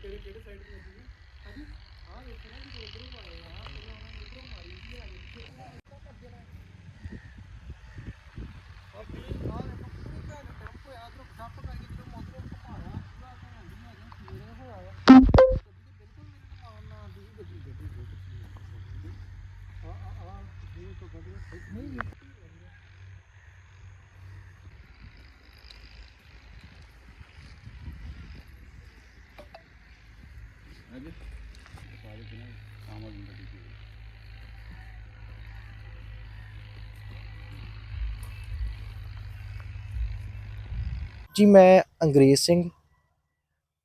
ਕਿਹੜੇ ਕਿਹੜੇ ਸਾਈਡ ਤੇ ਜੀ ਮੈਂ ਅੰਗਰੇਜ਼ ਸਿੰਘ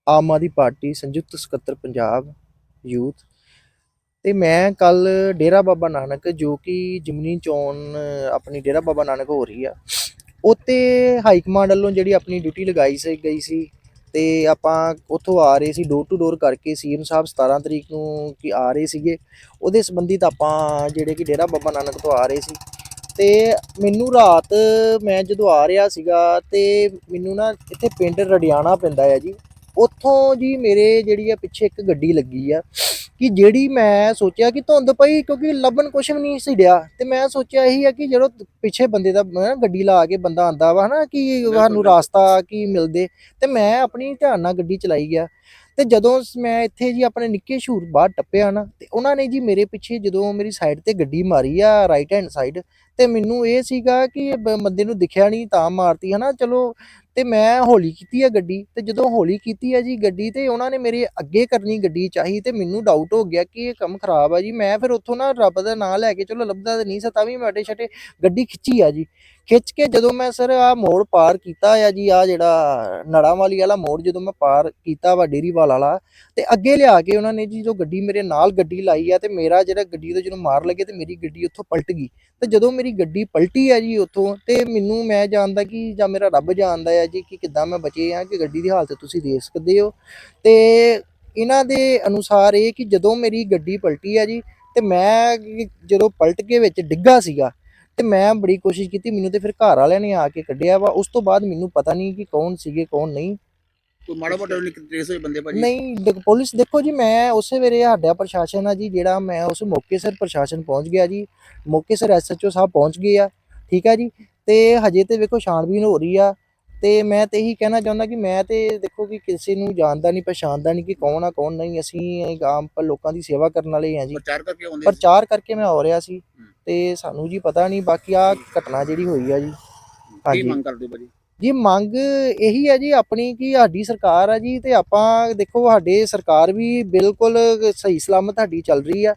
ਆਮ ਆਦਮੀ ਪਾਰਟੀ ਸੰਯੁਕਤ ਸਕੱਤਰ ਪੰਜਾਬ ਯੂਥ ਤੇ ਮੈਂ ਕੱਲ ਡੇਰਾ ਬਾਬਾ ਨਾਨਕ, ਜੋ ਕਿ ਜਿਮਨੀ ਚੋਣ, ਆਪਣੀ ਡੇਰਾ ਬਾਬਾ ਨਾਨਕ ਹੋ ਰਹੀ ਆ, ਉੱਤੇ ਹਾਈ ਕਮਾਂਡ ਵੱਲੋਂ ਜਿਹੜੀ ਆਪਣੀ ਡਿਊਟੀ ਲਗਾਈ ਸੀ, ਗਈ ਸੀ ਤੇ ਆਪਾਂ ਉੱਥੋਂ ਆ ਰਹੇ ਸੀ ਡੋਰ ਟੂ ਡੋਰ ਕਰਕੇ ਸੀਐਮ ਸਾਹਿਬ 17 ਤਰੀਕ ਨੂੰ ਕਿ ਆ ਰਹੇ ਸੀਗੇ, ਉਹਦੇ ਸੰਬੰਧਿਤ ਆਪਾਂ ਜਿਹੜੇ ਕਿ ਡੇਰਾ ਬਾਬਾ ਨਾਨਕ ਤੋਂ ਆ ਰਹੇ ਸੀ ਤੇ ਮੈਨੂੰ ਰਾਤ ਮੈਂ ਜਦੋਂ ਆ ਰਿਹਾ ਸੀਗਾ ਤੇ ਮੈਨੂੰ ਨਾ ਇੱਥੇ ਪਿੰਡ ਰੜਿਆਣਾ ਪੈਂਦਾ ਹੈ ਜੀ, ਉੱਥੋਂ ਜੀ ਮੇਰੇ ਜਿਹੜੀ ਆ ਪਿੱਛੇ ਇੱਕ ਗੱਡੀ ਲੱਗੀ ਆ ਕਿ ਜਿਹੜੀ ਮੈਂ ਸੋਚਿਆ ਕਿ ਧੁੰਦ ਪਈ ਕਿਉਂਕਿ ਲੱਭਣ ਕੁਛ ਵੀ ਨਹੀਂ ਸੀ ਡਿਆ ਤੇ ਮੈਂ ਸੋਚਿਆ ਇਹੀ ਆ ਕਿ ਜਦੋਂ ਪਿੱਛੇ ਬੰਦੇ ਦਾ ਗੱਡੀ ਲਾ ਕੇ ਬੰਦਾ ਆਂਦਾ ਵਾ ਹਨਾ ਕਿ ਸਾਨੂੰ ਰਾਸਤਾ ਕੀ ਮਿਲਦੇ ਤੇ ਮੈਂ ਆਪਣੀ ਧਿਆਨ ਨਾਲ ਗੱਡੀ ਚਲਾਈ ਗਿਆ ਤੇ ਜਦੋਂ ਮੈਂ ਇੱਥੇ ਜੀ ਆਪਣੇ ਨਿੱਕੇ ਸ਼ੂਰ ਬਾਹਰ ਟੱਪਿਆ ਨਾ ਤੇ ਉਹਨਾਂ ਨੇ ਜੀ ਮੇਰੇ ਪਿੱਛੇ ਜਦੋਂ ਮੇਰੀ ਸਾਈਡ ਤੇ ਗੱਡੀ ਮਾਰੀ ਆ ਰਾਈਟ ਹੈਂਡ ਸਾਈਡ ਤੇ ਮੈਨੂੰ ਇਹ ਸੀਗਾ ਕਿ ਬੰਦੇ ਨੂੰ ਦਿਖਿਆ ਨਹੀਂ ਤਾਂ ਮਾਰਤੀ ਹਨਾ ਚਲੋ ਤੇ ਮੈਂ ਹੌਲੀ ਕੀਤੀ ਆ ਗੱਡੀ, ਤੇ ਜਦੋਂ ਹੌਲੀ ਕੀਤੀ ਆ ਜੀ ਗੱਡੀ ਤੇ ਉਹਨਾਂ ਨੇ ਮੇਰੇ ਅੱਗੇ ਕਰਨੀ ਗੱਡੀ ਚਾਹੀ ਤੇ ਮੈਨੂੰ ਡਾਊਟ ਹੋ ਗਿਆ ਕਿ ਇਹ ਕੰਮ ਖਰਾਬ ਆ ਜੀ। ਮੈਂ ਫਿਰ ਉੱਥੋਂ ਨਾ ਰੱਬ ਦਾ ਨਾਮ ਲੈ ਕੇ ਚਲੋ ਲੱਭਦਾ ਤਾਂ ਨਹੀਂ ਸੀ, ਤਾਂ ਵੀ ਮੈਂ ਅਟੇ ਛਟੇ ਗੱਡੀ ਖਿੱਚੀ ਆ ਜੀ। ਖਿੱਚ ਕੇ ਜਦੋਂ ਮੈਂ ਸਰ ਆ ਮੋੜ ਪਾਰ ਕੀਤਾ ਆ ਜੀ ਆ ਜਿਹੜਾ ਨੜਾਂਵਾਲੀ ਵਾਲਾ ਮੋੜ ਜਦੋਂ ਮੈਂ ਪਾਰ ਕੀਤਾ ਵਾ ਡੇਰੀਵਾਲ ਵਾਲਾ, ਤੇ ਅੱਗੇ ਲਿਆ ਕੇ ਉਹਨਾਂ ਨੇ ਜੀ ਜੋ ਗੱਡੀ ਮੇਰੇ ਨਾਲ ਗੱਡੀ ਲਾਈ ਆ ਤੇ ਮੇਰਾ ਜਿਹੜਾ ਗੱਡੀ ਤੋਂ ਜਦੋਂ ਮਾਰ ਲੱਗੇ ਤੇ ਮੇਰੀ ਗੱਡੀ ਉੱਥੋਂ ਪਲਟ ਗਈ। ਤੇ ਜਦੋਂ ਮੇਰੀ ਗੱਡੀ ਪਲਟੀ ਆ ਜੀ ਉੱਥੋਂ ਤੇ ਮੈਨੂੰ ਮੈਂ ਜਾਣਦਾ ਕਿ ਜਾਂ ਮੇਰਾ ਰੱਬ ਜਾਣਦਾ ਆ ਜੀ ਕਿ ਕਿੱਦਾਂ ਮੈਂ ਬਚੇ ਆ, ਕਿ ਗੱਡੀ ਦੀ ਹਾਲਤ ਤੁਸੀਂ ਦੇਖ ਸਕਦੇ ਹੋ। ਤੇ ਇਹਨਾਂ ਦੇ ਅਨੁਸਾਰ ਇਹ ਕਿ ਜਦੋਂ ਮੇਰੀ ਗੱਡੀ ਪਲਟੀ ਆ ਜੀ ਤੇ ਮੈਂ ਜਦੋਂ ਪਲਟ ਕੇ ਵਿੱਚ ਡਿੱਗਾ ਸੀਗਾ ਤੇ ਮੈਂ ਬੜੀ ਕੋਸ਼ਿਸ਼ ਕੀਤੀ ਮੈਨੂੰ ਤੇ ਫਿਰ ਘਰ ਵਾਲਿਆਂ ਨੇ ਆ ਕੇ ਕੱਢਿਆ ਵਾ। ਉਸ ਤੋਂ ਬਾਅਦ ਮੈਨੂੰ ਪਤਾ ਨਹੀਂ ਕਿ ਕੌਣ ਸੀਗੇ ਕੌਣ ਨਹੀਂ। ਕੋਈ ਮਾੜਾ ਮੋਟਾ ਨਹੀਂ ਟ੍ਰੇਸ ਹੋਏ ਬੰਦੇ ਭਾਜੀ? ਨਹੀਂ ਦੇਖ- ਪੁਲਿਸ ਦੇਖੋ ਜੀ ਮੈਂ ਉਸੇ ਵੇਲੇ ਸਾਡਾ ਪ੍ਰਸ਼ਾਸਨ ਆ ਜੀ ਜਿਹੜਾ ਮੈਂ ਉਸ ਮੌਕੇ ਸਿਰ ਪ੍ਰਸ਼ਾਸਨ ਪਹੁੰਚ ਗਿਆ ਜੀ। ਮੌਕੇ ਸਿਰ ਐਸਐਚਓ ਸਾਹਿਬ ਪਹੁੰਚ ਗਏ ਆ ਠੀਕ ਆ ਜੀ। ਤੇ ਹਜੇ ਤੇ ਵੇਖੋ ਛਾਣਬੀਨ ਹੋ ਰਹੀ ਆ। ਤੇ ਮੈਂ ਤੇ ਇਹੀ ਕਹਿਣਾ ਚਾਹੁੰਦਾ ਕਿ ਮੈਂ ਤੇ ਦੇਖੋ ਕਿ ਕਿਸੇ ਨੂੰ ਜਾਣਦਾ ਨਹੀਂ ਪਛਾਣਦਾ ਨਹੀਂ ਕਿ ਕੌਣ ਆ ਕੌਣ ਨਹੀਂ। ਅਸੀਂ ਆਮ ਪ- ਲੋਕਾਂ ਦੀ ਸੇਵਾ ਕਰਨ ਵਾਲੇ ਆ ਜੀ। ਪ੍ਰਚਾਰ ਕਰਕੇ ਆਉਂਦੇ ਸੀ। ਪ੍ਰਚਾਰ ਕਰਕੇ ਮੈਂ ਹੋ ਰਿਹਾ ਸੀ। ਤੇ ਸਾਨੂੰ ਜੀ ਪਤਾ ਨਹੀਂ ਬਾਕੀ ਆ ਘਟਨਾ ਜਿਹੜੀ ਹੋਈ ਆ ਜੀ। ਕੀ ਹਾਂਜੀ। ਮੰਗ ਕਰਦੇ ਹੋ ਭਾਜੀ? ਜੀ ਮੰਗ ਇਹੀ ਹੈ ਜੀ ਆਪਣੀ ਕਿ ਸਾਡੀ ਸਰਕਾਰ ਆ ਜੀ ਤੇ ਆਪਾਂ ਦੇਖੋ ਸਾਡੇ ਸਰਕਾਰ ਵੀ ਬਿਲਕੁਲ ਸਹੀ ਸਲਾਮਤ ਸਾਡੀ ਚੱਲ ਰਹੀ ਆ।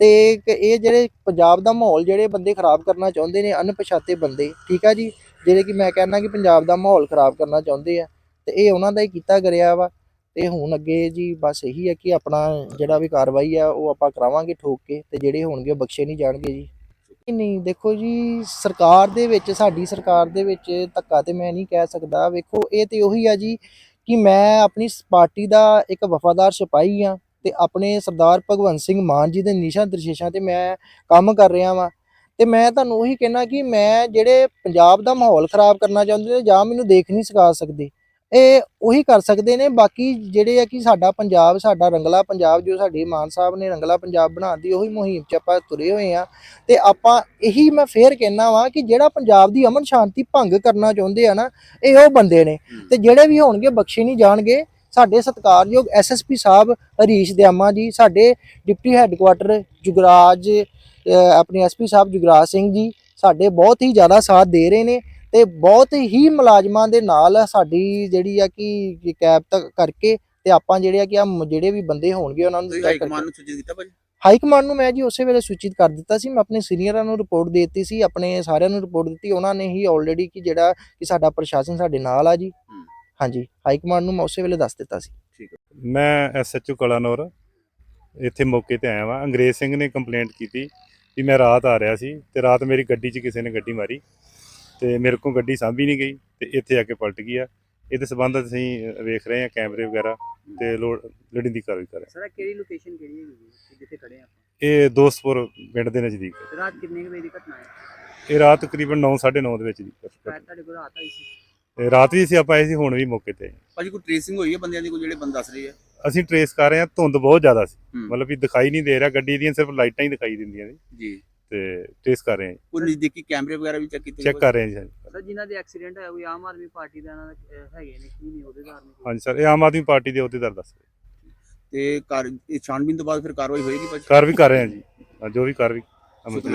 ਤੇ ਇੱਕ ਇਹ ਜਿਹੜੇ ਪੰਜਾਬ ਦਾ ਮਾਹੌਲ ਜਿਹੜੇ ਬੰਦੇ ਖਰਾਬ ਕਰਨਾ ਚਾਹੁੰਦੇ ਨੇ ਅਣਪਛਾਤੇ ਬੰਦੇ ਠੀਕ ਆ ਜੀ? ਜਿਹੜੇ ਕਿ ਮੈਂ ਕਹਿੰਦਾ ਕਿ ਪੰਜਾਬ ਦਾ ਮਾਹੌਲ ਖਰਾਬ ਕਰਨਾ ਚਾਹੁੰਦੇ ਆ ਤੇ ਇਹ ਉਹਨਾਂ ਦਾ ਹੀ ਕੀਤਾ ਕਰਿਆ ਵਾ। ਤੇ ਹੁਣ ਅੱਗੇ ਜੀ ਬਸ ਇਹੀ ਹੈ ਕਿ ਆਪਣਾ ਜਿਹੜਾ ਵੀ ਕਾਰਵਾਈ ਆ ਉਹ ਆਪਾਂ ਕਰਾਵਾਂਗੇ ਠੋਕ ਕੇ ਤੇ ਜਿਹੜੇ ਹੋਣਗੇ ਉਹ ਬਖਸ਼ੇ ਨਹੀਂ ਜਾਣਗੇ ਜੀ। ਨਹੀਂ, ਦੇਖੋ ਜੀ ਸਰਕਾਰ ਦੇ ਵਿੱਚ ਸਾਡੀ ਸਰਕਾਰ ਦੇ ਵਿੱਚ ਧੱਕਾ ਤੇ ਮੈਂ ਨਹੀਂ ਕਹਿ ਸਕਦਾ। ਵੇਖੋ ਇਹ ਤੇ ਉਹੀ ਆ ਜੀ ਕਿ ਮੈਂ ਆਪਣੀ ਪਾਰਟੀ ਦਾ ਇੱਕ ਵਫਾਦਾਰ ਸਿਪਾਹੀ ਆ ਤੇ ਆਪਣੇ ਸਰਦਾਰ ਭਗਵੰਤ ਸਿੰਘ ਮਾਨ ਜੀ ਦੇ ਨਿਸ਼ਾ ਨਿਰਦੇਸ਼ਾਂ ਤੇ ਮੈਂ ਕੰਮ ਕਰ ਰਿਹਾ ਵਾਂ। ਤੇ ਮੈਂ ਤੁਹਾਨੂੰ ਉਹੀ ਕਹਿਣਾ ਕਿ ਮੈਂ ਜਿਹੜੇ ਪੰਜਾਬ ਦਾ ਮਾਹੌਲ ਖਰਾਬ ਕਰਨਾ ਚਾਹੁੰਦੇ ਨੇ ਜਾਂ ਮੈਨੂੰ ਦੇਖ ਨਹੀਂ ਸਕਾ ਸਕਦੇ ਇਹ ਉਹੀ ਕਰ ਸਕਦੇ ਨੇ ਬਾਕੀ ਜਿਹੜੇ ਆ ਕਿ ਸਾਡਾ ਪੰਜਾਬ ਸਾਡਾ ਰੰਗਲਾ ਪੰਜਾਬ ਜੋ ਸਾਡੇ ਮਾਨ ਸਾਹਿਬ ਨੇ ਰੰਗਲਾ ਪੰਜਾਬ ਬਣਾਉਣ ਦੀ ਉਹੀ ਮੁਹਿੰਮ 'ਚ ਆਪਾਂ ਤੁਰੇ ਹੋਏ ਆ ਤੇ ਆਪਾਂ ਇਹੀ ਮੈਂ ਫੇਰ ਕਹਿਣਾ ਵਾਂ ਕਿ ਜਿਹੜਾ ਪੰਜਾਬ ਦੀ ਅਮਨ ਸ਼ਾਂਤੀ ਭੰਗ ਕਰਨਾ ਚਾਹੁੰਦੇ ਆ ਨਾ ਇਹ ਉਹ ਬੰਦੇ ਨੇ। ਤੇ ਜਿਹੜੇ ਵੀ ਹੋਣਗੇ ਬਖਸ਼ੇ ਨਹੀਂ ਜਾਣਗੇ। ਸਾਡੇ ਸਤਿਕਾਰਯੋਗ ਐਸਐਸਪੀ ਸਾਹਿਬ ਹਰੀਸ਼ ਦਿਆਮਾ ਜੀ ਸਾਡੇ ਡਿਪਟੀ ਹੈੱਡਕੁਆਟਰ ਜੁਗਰਾਜ ਆਪਣੇ ਐਸਪੀ ਸਾਹਿਬ ਜੁਗਰਾਜ ਸਿੰਘ ਜੀ ਸਾਡੇ ਬਹੁਤ ਹੀ ਜ਼ਿਆਦਾ ਸਾਥ ਦੇ ਰਹੇ ਨੇ। ਤੇ ਬਹੁਤ ਹੀ ਮੁਲਾਜ਼ਮਾਂ ਦੇ ਨਾਲ ਸਾਡੀ ਜਿਹੜੀ ਆ ਕਿ ਕੈਬ ਤੱਕ ਕਰਕੇ ਤੇ ਆਪਾਂ ਜਿਹੜੇ ਆ ਕਿ ਆ ਜਿਹੜੇ ਵੀ ਬੰਦੇ ਹੋਣਗੇ ਉਹਨਾਂ ਨੂੰ ਹਾਈ ਕਮਾਂਡ ਨੂੰ ਸੂਚਿਤ ਕੀਤਾ ਭਾਜੀ? ਹਾਈ ਕਮਾਂਡ ਨੂੰ ਮੈਂ ਜੀ ਉਸੇ ਵੇਲੇ ਸੂਚਿਤ ਕਰ ਦਿੱਤਾ ਸੀ ਮੈਂ ਆਪਣੇ ਸੀਨੀਅਰਾਂ ਨੂੰ ਰਿਪੋਰਟ ਦੇ ਦਿੱਤੀ ਸੀ ਆਪਣੇ ਸਾਰਿਆਂ ਨੂੰ ਰਿਪੋਰਟ ਦਿੱਤੀ ਉਹਨਾਂ ਨੇ ਹੀ ਆਲਰੇਡੀ ਕਿ ਜਿਹੜਾ ਕਿ ਸਾਡਾ ਪ੍ਰਸ਼ਾਸਨ ਸਾਡੇ ਨਾਲ ਆ ਜੀ। ਹੂੰ। ਹਾਂਜੀ ਹਾਈ ਕਮਾਂਡ ਨੂੰ ਮੈਂ ਉਸੇ ਵੇਲੇ ਦੱਸ ਦਿੱਤਾ ਸੀ। ਮੈਂ ਐਸਐਚਓ ਕਲਾਨੌਰ ਇੱਥੇ ਮੌਕੇ ਤੇ ਆਇਆ ਵਾਂ। ਅੰਗਰੇਜ਼ ਸਿੰਘ ਨੇ ਕੰਪਲੇਂਟ ਕੀਤੀ ਵੀ ਮੈਂ ਰਾਤ ਆ ਰਿਹਾ ਸੀ ਤੇ ਰਾਤ ਮੇਰੀ ਗੱਡੀ 'ਚ ਕਿਸੇ ਨੇ ਗੱਡੀ ਮਾਰੀ। ਤੇ ਮੇਰੇ ਕੋਲ ਗੱਡੀ ਸਾਂਭੀ ਨਹੀਂ ਗਈ ਤੇ ਇੱਥੇ ਆ ਕੇ ਪਲਟ ਗਈ ਆ। ਇਹਦੇ ਸੰਬੰਧ ਅਸੀਂ ਵੇਖ ਰਹੇ ਹਾਂ ਕੈਮਰੇ ਵਗੈਰਾ ਤੇ ਲੋੜ ਲੋੜੀਂਦੀ ਕਾਰਵਾਈ ਕਰ ਰਹੇ ਸਰ ਕਿਹੜੀ ਲੋਕੇਸ਼ਨ ਕਿਹੜੀ ਜੀ? ਜਿੱਥੇ ਖੜੇ ਆ ਆਪਾਂ? ਹਾਂ। ਇਹ ਦੋਸਤਪੁਰ ਪਿੰਡ ਦੇ ਨਜ਼ਦੀਕ ਹੈ। ਰਾਤ ਕਿੰਨੇ ਵਜੇ ਦੀ ਘਟਨਾ ਹੈ? ਇਹ ਰਾਤ ਤਕਰੀਬਨ 9:30 ਦੇ ਵਿੱਚ ਜੀ। ਤੁਹਾਡੇ ਕੋਲ ਰਾਤ ਆਈ ਸੀ? ਤੇ ਰਾਤ ਵੀ ਅਸੀਂ ਆਪਾਂ ਆਏ ਸੀ ਹੁਣ ਵੀ ਮੌਕੇ ਤੇ। ਭਾਜੀ ਕੋਈ ਟ੍ਰੇਸਿੰਗ ਹੋਈ ਹੈ ਬੰਦਿਆਂ ਦੀ? ਕੋਈ ਜਿਹੜੇ ਬੰਦ ਦੱਸ ਰਹੇ ਆ? ਅਸੀਂ ਟਰੇਸ ਕਰ ਰਹੇ ਹਾਂ ਧੁੰਦ ਬਹੁਤ ਜ਼ਿਆਦਾ ਸੀ। ਹੂੰ। ਮਤਲਬ ਵੀ ਦਿਖਾਈ ਨਹੀਂ ਦੇ ਰਿਹਾ ਗੱਡੀ ਦੀਆਂ ਸਿਰਫ ਲਾਈਟਾਂ ਹੀ ਦਿਖਾਈ ਦਿੰਦੀਆਂ ਨੇ। ਜੀ। ਤੇ ਟਰੇਸ ਕਰ ਰਹੇ ਹਾਂ ਕੋਈ ਨਜ਼ਦੀਕੀ ਕੈਮਰੇ ਵਗੈਰਾ ਵੀ ਚੈੱਕ ਕੀਤੇ ਚੈੱਕ ਕਰ ਰਹੇ ਹਾਂ ਜੀ ਸਰ ਜਿਨ੍ਹਾਂ ਦੇ ਐਕਸੀਡੈਂਟ ਹੋਇਆ ਕੋਈ ਆਮ ਆਦਮੀ ਪਾਰਟੀ ਦਾ ਇਹਨਾਂ ਦਾ ਅਹ, ਹੈਗੇ ਨੇ ਕੀ ਨਹੀਂ ਉਹਦੇ ਕਾਰਨ? ਹਾਂਜੀ ਸਰ ਇਹ ਆਮ ਆਦਮੀ ਪਾਰਟੀ ਦੇ ਅਹੁਦੇਦਾਰ ਦੱਸ ਰਹੇ। ਤੇ ਕਾਰ ਇਹ ਛਾਣਬੀਨ ਤੋਂ ਬਾਅਦ ਫਿਰ ਕਾਰਵਾਈ ਹੋਏਗੀ ਭਾਜੀ? ਕਾਰ ਵੀ ਕਰ ਰਹੇ ਹਾਂ ਜੀ। ਹਾਂ, ਜੋ ਵੀ ਕਾਰਵਾਈ ਅਮਲ ਚ